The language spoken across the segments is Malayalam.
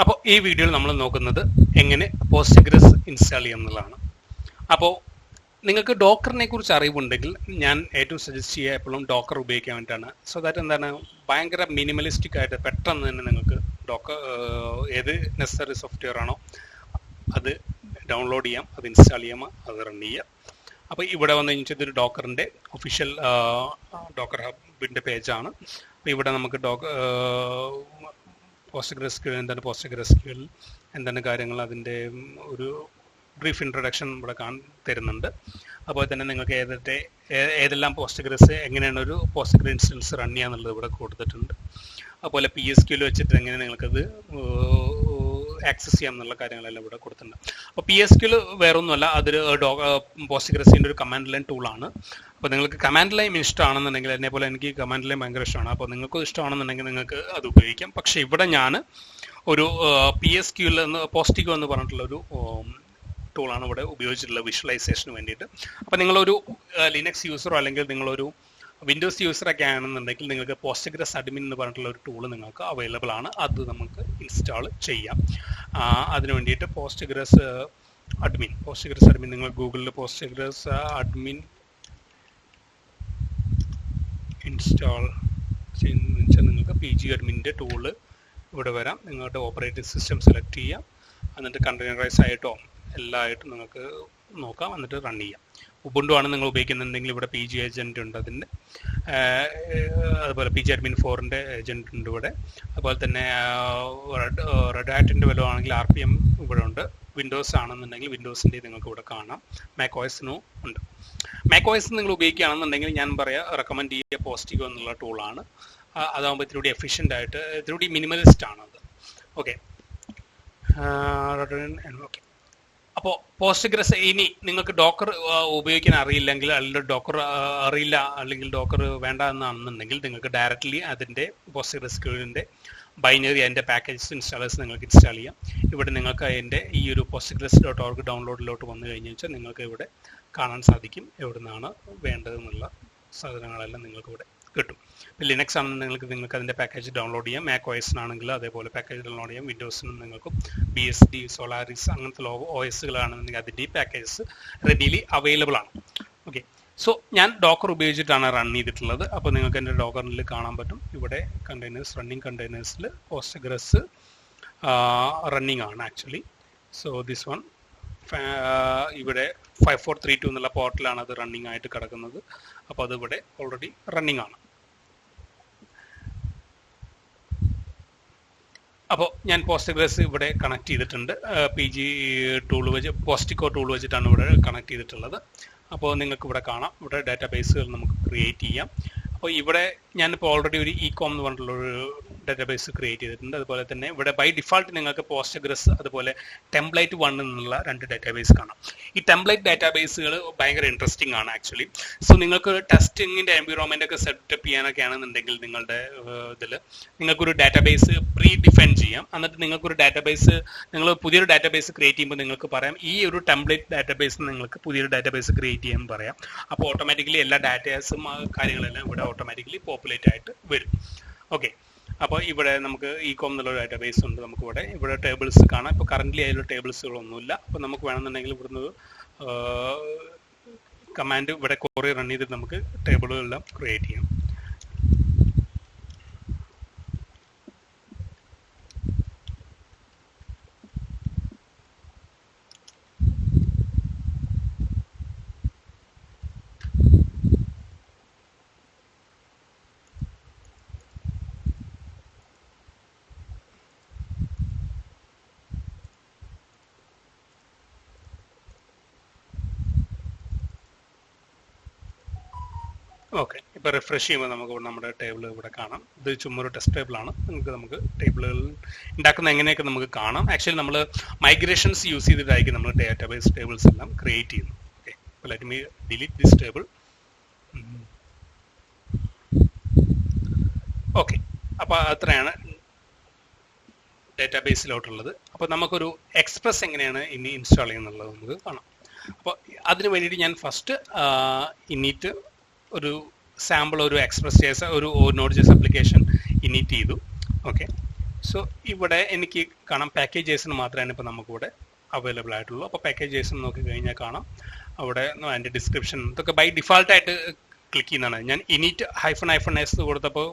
അപ്പോൾ ഈ വീഡിയോയിൽ നമ്മൾ നോക്കുന്നത് എങ്ങനെ പോസ്റ്റ്ഗ്രസ് ഇൻസ്റ്റാൾ ചെയ്യാം എന്നുള്ളതാണ് അപ്പോൾ നിങ്ങൾക്ക് ഡോക്കറിനെ കുറിച്ച് അറിവുണ്ടെങ്കിൽ ഞാൻ ഏറ്റവും സജസ്റ്റ് ചെയ്യുക എപ്പോഴും ഡോക്കർ ഉപയോഗിക്കാൻ വേണ്ടിയിട്ടാണ്. സോ ദാറ്റ് എന്താണ്? ഭയങ്കര മിനിമലിസ്റ്റിക് ആയിട്ട് പെട്ടെന്ന് തന്നെ നിങ്ങൾക്ക് ഡോക്കർ ഏത് നെസസറി സോഫ്റ്റ്വെയർ ആണോ അത് ഡൗൺലോഡ് ചെയ്യാം അത് ഇൻസ്റ്റാൾ ചെയ്യാം അത് റൺ ചെയ്യാം. അപ്പോൾ ഇവിടെ വന്നു കഴിഞ്ഞാൽ ഇതൊരു ഡോക്കറിന്റെ ഒഫീഷ്യൽ ഡോക്കർ ഹബിന്റെ പേജാണ് അപ്പോൾ ഇവിടെ നമുക്ക് ഡോക്കർ പോസ്റ്റ് ഗ്രസ്ക്യൂൽ എന്താണ് പോസ്റ്റ് ഗ്രസ്ക്യൂൽ എന്താണ് കാര്യങ്ങൾ അതിന്റെ ഒരു ബ്രീഫ് ഇൻട്രൊഡക്ഷൻ ഇവിടെ കാൺ തരുന്നുണ്ട്. അതുപോലെ തന്നെ നിങ്ങൾക്ക് ഏതൊക്കെ ഏതെല്ലാം പോസ്റ്റ് ഗ്രസ് എങ്ങനെയാണ് ഒരു പോസ്റ്റ് ഇൻസ്റ്റൻസ് റൺ ചെയ്യാന്നുള്ളത് ഇവിടെ കൊടുത്തിട്ടുണ്ട്. അതുപോലെ പി എസ് ക്യൂൽ വെച്ചിട്ട് എങ്ങനെ നിങ്ങൾക്കത് ആക്സസ് ചെയ്യാം എന്നുള്ള കാര്യങ്ങളെല്ലാം ഇവിടെ കൊടുത്തിട്ടുണ്ട്. അപ്പോൾ പി എസ് ക്യൂൽ വേറൊന്നുമല്ല അതൊരു ഡോ പോസ്റ്റിഗ്രസിന്റെ ഒരു കമാൻഡ് ലൈൻ ടൂളാണ് അപ്പോൾ നിങ്ങൾക്ക് കമാൻഡ് ലൈൻ ഇഷ്ടമാണെന്നുണ്ടെങ്കിൽ എന്നെ പോലെ എനിക്ക് കമാൻഡ് ലൈൻ ഭയങ്കര ഇഷ്ടമാണ്. അപ്പോൾ നിങ്ങൾക്ക് ഇഷ്ടമാണെന്നുണ്ടെങ്കിൽ നിങ്ങൾക്ക് അത് ഉപയോഗിക്കാം. പക്ഷേ ഇവിടെ ഞാൻ ഒരു പി എസ് ക്യൂൽ എന്ന് പോസ്റ്റിക്കോ എന്ന് പറഞ്ഞിട്ടുള്ള ഒരു ടൂളാണ് ഇവിടെ ഉപയോഗിച്ചിട്ടുള്ളത് വിഷ്വലൈസേഷന് വേണ്ടിയിട്ട്. അപ്പോൾ നിങ്ങളൊരു ലിനക്സ് യൂസറോ അല്ലെങ്കിൽ നിങ്ങളൊരു വിൻഡോസ് യൂസറൊക്കെ ആണെന്നുണ്ടെങ്കിൽ നിങ്ങൾക്ക് പോസ്റ്റഗ്രസ് അഡ്മിൻ എന്ന് പറഞ്ഞിട്ടുള്ള ഒരു ടൂൾ നിങ്ങൾക്ക് അവൈലബിൾ ആണ്. അത് നമുക്ക് ഇൻസ്റ്റാൾ ചെയ്യാം. അതിന് വേണ്ടിയിട്ട് പോസ്റ്റഗ്രസ് അഡ്മിൻ പോസ്റ്റഗ്രസ് അഡ്മിൻ നിങ്ങൾ ഗൂഗിളിൽ പോസ്റ്റഗ്രസ് അഡ്മിൻ ഇൻസ്റ്റാൾ ചെയ്യുന്ന നിങ്ങൾക്ക് പി ജി അഡ്മിന്റെ ടൂൾ ഇവിടെ വരാം. നിങ്ങളുടെ ഓപ്പറേറ്റിംഗ് സിസ്റ്റം സെലക്ട് ചെയ്യാം. എന്നിട്ട് കണ്ടെയ്നറൈസ് ആയിട്ടോ എല്ലാമായിട്ടും നിങ്ങൾക്ക് നോക്കാം. എന്നിട്ട് റൺ ചെയ്യാം. ഉബുണ്ടു ആണ് നിങ്ങൾ ഉപയോഗിക്കുന്നുണ്ടെങ്കിൽ ഇവിടെ പി ജി ഏജന്റ് ഉണ്ട് അതിന്റെ? അതുപോലെ പി ജി അഡ്മിൻ ഫോറിന്റെ ഏജന്റ് ഉണ്ട് ഇവിടെ. അതുപോലെ തന്നെ റെഡ് ഹാറ്റിന്റെ വല്ലതും ആണെങ്കിൽ ആർ പി എം ഇവിടെ ഉണ്ട്. വിൻഡോസ് ആണെന്നുണ്ടെങ്കിൽ വിൻഡോസിന്റെ നിങ്ങൾക്ക് ഇവിടെ കാണാം. മാക്കോയ്സിനോ ഉണ്ട്. മാക്കോയ്സ് നിങ്ങൾ ഉപയോഗിക്കുകയാണെന്നുണ്ടെങ്കിൽ ഞാൻ പറയാം റെക്കമെൻഡ് ചെയ്യുക പോസ്റ്റിക്കോ എന്നുള്ള ടൂളാണ് അതാകുമ്പോൾ ഇത്തിരി എഫിഷ്യന്റ് ആയിട്ട് ഇത്തിരി മിനിമലിസ്റ്റ് ആണ് ഓക്കെ ഓക്കെ അപ്പോൾ പോസ്റ്റ്ഗ്രസ് ഇനി നിങ്ങൾക്ക് ഡോക്കർ ഉപയോഗിക്കാൻ അറിയില്ലെങ്കിൽ അല്ലെങ്കിൽ ഡോക്കർ അറിയില്ല അല്ലെങ്കിൽ ഡോക്കർ വേണ്ട എന്നാണെന്നുണ്ടെങ്കിൽ നിങ്ങൾക്ക് ഡയറക്റ്റ്ലി അതിന്റെ പോസ്റ്റ്ഗ്രസ്ക്യൂലിന്റെ ബൈനറി അതിന്റെ പാക്കേജസ് ഇൻസ്റ്റാളേഴ്സ് നിങ്ങൾക്ക് ഇൻസ്റ്റാൾ ചെയ്യാം. ഇവിടെ നിങ്ങൾക്ക് അതിന്റെ ഈ ഒരു പോസ്റ്റ്ഗ്രസ് ഡോട്ട് ഓർഗ് ഡൗൺലോഡിലോട്ട് വന്നു കഴിഞ്ഞു വെച്ചാൽ നിങ്ങൾക്ക് ഇവിടെ കാണാൻ സാധിക്കും എവിടെ നിന്നാണ് വേണ്ടതെന്നുള്ള സാധനങ്ങളെല്ലാം നിങ്ങൾക്ക് ഇവിടെ കിട്ടും. ലിനക്സ് ആണെന്ന് നിങ്ങൾക്ക് നിങ്ങൾക്ക് അതിന്റെ പാക്കേജ് ഡൗൺലോഡ് ചെയ്യാം. മാക് ഒയസിനാണെങ്കിൽ അതേപോലെ പാക്കേജ് ഡൗൺലോഡ് ചെയ്യാം. വിൻഡോസിനും നിങ്ങൾക്ക് ബി എസ് ഡി സോളാറിസ് അങ്ങനത്തെ ഒ എസുകളാണെന്നുണ്ടെങ്കിൽ അതിന്റെ പാക്കേജസ് റെഡിലി അവൈലബിൾ ആണ്. ഓക്കെ സോ ഞാൻ ഡോക്കർ ഉപയോഗിച്ചിട്ടാണ് റൺ ചെയ്തിട്ടുള്ളത്. അപ്പോൾ നിങ്ങൾക്ക് എന്റെ ഡോക്കറിൽ കാണാൻ പറ്റും. ഇവിടെ കണ്ടെയ്നേഴ്സ് റണ്ണിങ് കണ്ടെയ്നേഴ്സിൽ പോസ്റ്റഗ്രസ് റണ്ണിങ് ആണ് ആക്ച്വലി സോ ദിസ് വൺ ഇവിടെ ഫൈവ് ഫോർ ത്രീ ടു എന്നുള്ള പോർട്ടലാണ് അത് റണ്ണിങ് ആയിട്ട് കിടക്കുന്നത്. അപ്പോൾ അതിവിടെ ഓൾറെഡി റണ്ണിങ് ആണ്. അപ്പോൾ ഞാൻ പോസ്റ്റഗ്രസ് ഇവിടെ കണക്ട് ചെയ്തിട്ടുണ്ട്. പി ജി ടൂൾ വെച്ച് പോസ്റ്റിക്കോ ടൂൾ വെച്ചിട്ടാണ് ഇവിടെ കണക്ട് ചെയ്തിട്ടുള്ളത്. അപ്പോൾ നിങ്ങൾക്ക് ഇവിടെ കാണാം. ഇവിടെ ഡാറ്റാബേസുകൾ നമുക്ക് ക്രിയേറ്റ് ചെയ്യാം. അപ്പോൾ ഇവിടെ ഞാനിപ്പോൾ ഓൾറെഡി ഒരു ഇ കോം എന്ന് പറഞ്ഞിട്ടുള്ള ഒരു ഡാറ്റാബേസ് ക്രിയേറ്റ് ചെയ്തിട്ടുണ്ട്. അതുപോലെ തന്നെ ഇവിടെ ബൈ ഡിഫാൾട്ട് നിങ്ങൾക്ക് പോസ്റ്റഗ്രസ് അതുപോലെ ടെംപ്ലേറ്റ് വൺ എന്നുള്ള രണ്ട് ഡാറ്റാബേസ് കാണാം. ഈ ടെംപ്ലേറ്റ് ഡാറ്റാബേസുകൾ ഭയങ്കര ഇൻട്രസ്റ്റിംഗ് ആണ് ആക്ച്വലി സോ നിങ്ങൾക്ക് ടെസ്റ്റിങ്ങിന്റെ എൻവിറോൺമെന്റ് ഒക്കെ സെറ്റപ്പ് ചെയ്യാനൊക്കെ ആണെന്നുണ്ടെങ്കിൽ നിങ്ങളുടെ ഇതിൽ നിങ്ങൾക്കൊരു ഡാറ്റാബേസ് പ്രീ ഡിഫൈൻ ചെയ്യാം. എന്നിട്ട് നിങ്ങൾക്കൊരു ഡാറ്റാബേസ് നിങ്ങൾ പുതിയൊരു ഡാറ്റാബേസ് ക്രിയേറ്റ് ചെയ്യുമ്പോൾ നിങ്ങൾക്ക് പറയാം ഈ ഒരു ടെംപ്ലേറ്റ് ഡാറ്റാബേസ് നിങ്ങൾക്ക് പുതിയൊരു ഡാറ്റാബേസ് ക്രിയേറ്റ് ചെയ്യാൻ പറയാം. അപ്പോൾ ഓട്ടോമാറ്റിക്കലി എല്ലാ ഡാറ്റാസും കാര്യങ്ങളെല്ലാം ഇവിടെ ഓട്ടോമാറ്റിക്കലി പോപ്പുലേറ്റ് ആയിട്ട് വരും. ഓക്കെ അപ്പോൾ ഇവിടെ നമുക്ക് ഇ കോം എന്നുള്ള ഡാറ്റാബേസ് ഉണ്ട് നമുക്ക് ഇവിടെ ഇവിടെ ടേബിൾസ് കാണാം ഇപ്പോൾ കറന്റ് അതിൽ ടേബിൾസുകളൊന്നുമില്ല അപ്പോൾ നമുക്ക് വേണമെന്നുണ്ടെങ്കിൽ ഇവിടുന്ന് കമാൻഡ് ഇവിടെ കോറി റൺ ചെയ്തിട്ട് നമുക്ക് ടേബിളുകളെല്ലാം ക്രിയേറ്റ് ചെയ്യാം. ഓക്കെ ഇപ്പോൾ റിഫ്രഷ് ചെയ്യുമ്പോൾ നമുക്ക് നമ്മുടെ ടേബിൾ ഇവിടെ കാണാം. ഇത് ചുമ്മാ ഒരു ടെസ്റ്റ് ടേബിളാണ് നിങ്ങൾക്ക് നമുക്ക് ടേബിളുകൾ ഉണ്ടാക്കുന്ന എങ്ങനെയൊക്കെ നമുക്ക് കാണാം. ആക്ച്വലി നമ്മൾ മൈഗ്രേഷൻസ് യൂസ് ചെയ്തിട്ടായിരിക്കും നമ്മൾ ഡാറ്റാബേസ് ടേബിൾസ് എല്ലാം ക്രിയേറ്റ് ചെയ്യുന്നത്. Okay let me delete this table okay അപ്പോൾ അത്രയാണ് ഡാറ്റാബേസിലോട്ടുള്ളത് അപ്പോൾ നമുക്കൊരു എക്സ്പ്രസ് എങ്ങനെയാണ് ഇനി ഇൻസ്റ്റാൾ ചെയ്യുന്നുള്ളത് നമുക്ക് കാണാം. അപ്പോൾ അതിന് വേണ്ടിയിട്ട് ഞാൻ ഫസ്റ്റ് ഇന്നീറ്റ് ഒരു സാമ്പിൾ ഒരു എക്സ്പ്രസ് ചെയ്ത ഒരു നോഡ് ജേസ് അപ്ലിക്കേഷൻ ഇനീറ്റ് ചെയ്തു. ഓക്കെ സോ ഇവിടെ എനിക്ക് കാണാം പാക്കേജേഴ്സിന് മാത്രമാണ് ഇപ്പോൾ നമുക്കിവിടെ അവൈലബിൾ ആയിട്ടുള്ളൂ. അപ്പോൾ പാക്കേജേഴ്സ് നോക്കി കഴിഞ്ഞാൽ കാണാം. അവിടെ അതിന്റെ ഡിസ്ക്രിപ്ഷൻ ഇതൊക്കെ ബൈ ഡിഫാൾട്ടായിട്ട് ക്ലിക്ക് ചെയ്യുന്നതാണ്. ഞാൻ ഇനിറ്റ് ഹൈഫൺ ഹൈഫൺ എസ് കൊടുത്തപ്പോൾ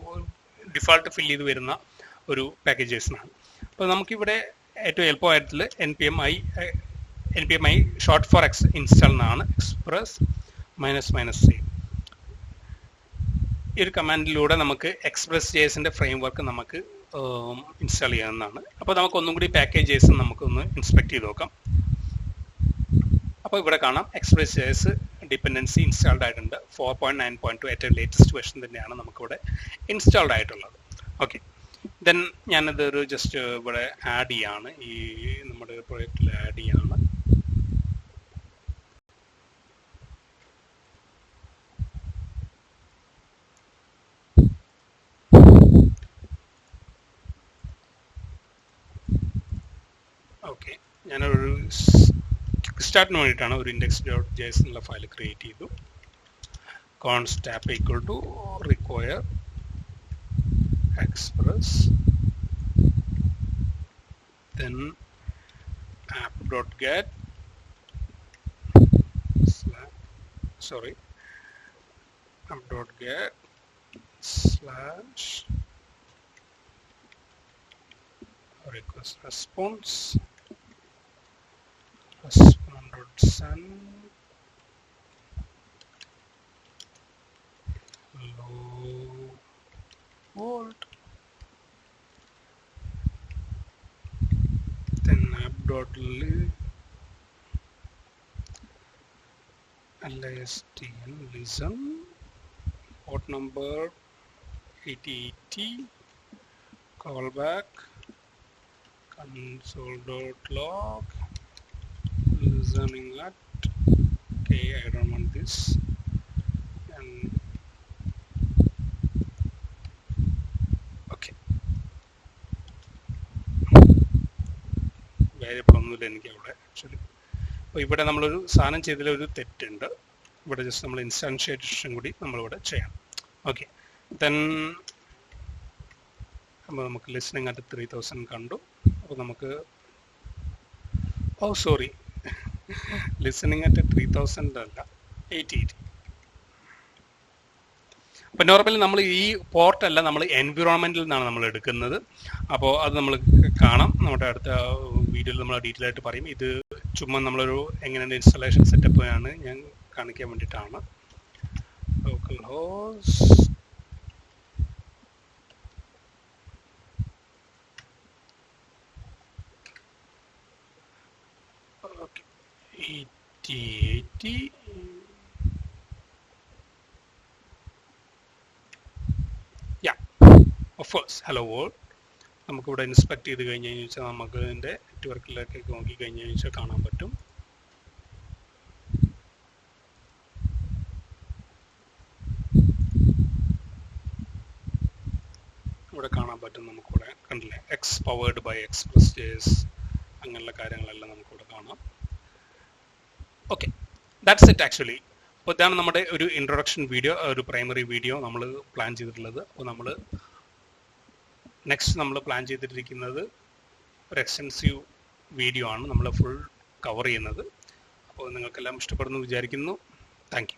ഡിഫാൾട്ട് ഫിൽ ചെയ്ത് വരുന്ന ഒരു പാക്കേജേഴ്സിനാണ് അപ്പോൾ നമുക്കിവിടെ ഏറ്റവും എളുപ്പമായിട്ടുള്ള N P M I N P M I short for X install എന്നാണ് എക്സ്പ്രസ് മൈനസ് മൈനസ് സി ഈ ഒരു കമാൻഡിലൂടെ നമുക്ക് എക്സ്പ്രസ് ജേസിന്റെ ഫ്രെയിം വർക്ക് നമുക്ക് ഇൻസ്റ്റാൾ ചെയ്യാവുന്നതാണ്. അപ്പോൾ നമുക്ക് ഒന്നും കൂടി പാക്കേജ് പാക്കേജേഴ്സ് നമുക്കൊന്ന് ഇൻസ്പെക്ട് ചെയ്ത് നോക്കാം. അപ്പോൾ ഇവിടെ കാണാം എക്സ്പ്രസ് ജേസ് ഡിപ്പെൻഡൻസി ഇൻസ്റ്റാൾഡ് ആയിട്ടുണ്ട്. Four point nine point two ഏറ്റവും ലേറ്റസ്റ്റ് വെർഷൻ തന്നെയാണ് നമുക്കിവിടെ ഇൻസ്റ്റാൾഡ് ആയിട്ടുള്ളത്. ഓക്കെ ദെൻ ഞാനത് ഒരു ജസ്റ്റ് ഇവിടെ ആഡ് ചെയ്യാണ്. ഈ നമ്മുടെ പ്രൊജക്റ്റിൽ ആഡ് ചെയ്യാണ്. ഓക്കെ ഞാനൊരു സ്റ്റാർട്ടിന് വേണ്ടിയിട്ടാണ് ഒരു ഇൻഡെക്സ് ഡോട്ട് ജെസ് എന്നുള്ള ഫയൽ ക്രിയേറ്റ് ചെയ്തു const app equal to require express then app.get slash sorry app.get slash request response respond.send low volt then app.lib listn listen port number 8080 callback. Console.log listening that. Okay I don't want this. And okay. Variable ഒന്നുമില്ല എനിക്ക് അവിടെ ആക്ച്വലി അപ്പോൾ ഇവിടെ നമ്മളൊരു സാധനം ചെയ്തതിൽ ഒരു തെറ്റുണ്ട്. ഇവിടെ ജസ്റ്റ് നമ്മൾ ഇൻസ്റ്റാൻഷിയേഷൻ കൂടി നമ്മളിവിടെ ചെയ്യാം ഓക്കെ ദെൻ അപ്പോൾ നമുക്ക് ലിസ്ണിംഗ് അറ്റ് ത്രീ തൗസൻഡ് കണ്ടു. അപ്പോൾ നമുക്ക് ഓ sorry listening at three thousand അല്ല എയ്റ്റി എയ്റ്റി അപ്പോൾ നോർമലി നമ്മൾ ഈ പോർട്ടല്ല നമ്മൾ എൻവിറോൺമെന്റിൽ നിന്നാണ് നമ്മൾ എടുക്കുന്നത്. അപ്പോൾ അത് നമ്മൾ കാണാം. നമ്മുടെ അടുത്ത വീഡിയോയിൽ നമ്മൾ ഡീറ്റെയിൽ ആയിട്ട് പറയും. ഇത് ചുമ്മാ നമ്മളൊരു എങ്ങനെയാണ് ഇൻസ്റ്റലേഷൻ സെറ്റപ്പ് ആണ് ഞാൻ കാണിക്കാൻ വേണ്ടിയിട്ടാണ്. Local host okay eighty die. Yeah of course hello world നമുക്കിവിടെ ഇൻസ്പെക്ട് ചെയ്ത് കഴിഞ്ഞ് കഴിഞ്ഞാൽ നമുക്ക് ഇതിന്റെ നെറ്റ്വർക്കിലേക്ക് നോക്കി കഴിഞ്ഞ് കഴിഞ്ഞാൽ കാണാൻ പറ്റും. ഇവിടെ കാണാൻ പറ്റും നമുക്കിവിടെ. കണ്ടില്ലേ? X powered by Express JS അങ്ങനെയുള്ള കാര്യങ്ങളെല്ലാം നമുക്കിവിടെ കാണാം. ഓക്കെ ദാറ്റ്സ് ഇറ്റ് ആക്ച്വലി അപ്പോൾ ഇതാണ് നമ്മുടെ ഒരു ഇൻട്രൊഡക്ഷൻ വീഡിയോ ഒരു പ്രൈമറി വീഡിയോ നമ്മൾ പ്ലാൻ ചെയ്തിട്ടുള്ളത്. അപ്പോൾ നമ്മൾ നെക്സ്റ്റ് നമ്മൾ പ്ലാൻ ചെയ്തിട്ടിരിക്കുന്നത് ഒരു എക്സ്റ്റൻസീവ് വീഡിയോ ആണ്. നമ്മൾ ഫുൾ കവർ ചെയ്യുന്നത്. അപ്പോൾ നിങ്ങൾക്കെല്ലാം ഇഷ്ടപ്പെടുന്നു വിചാരിക്കുന്നു. താങ്ക്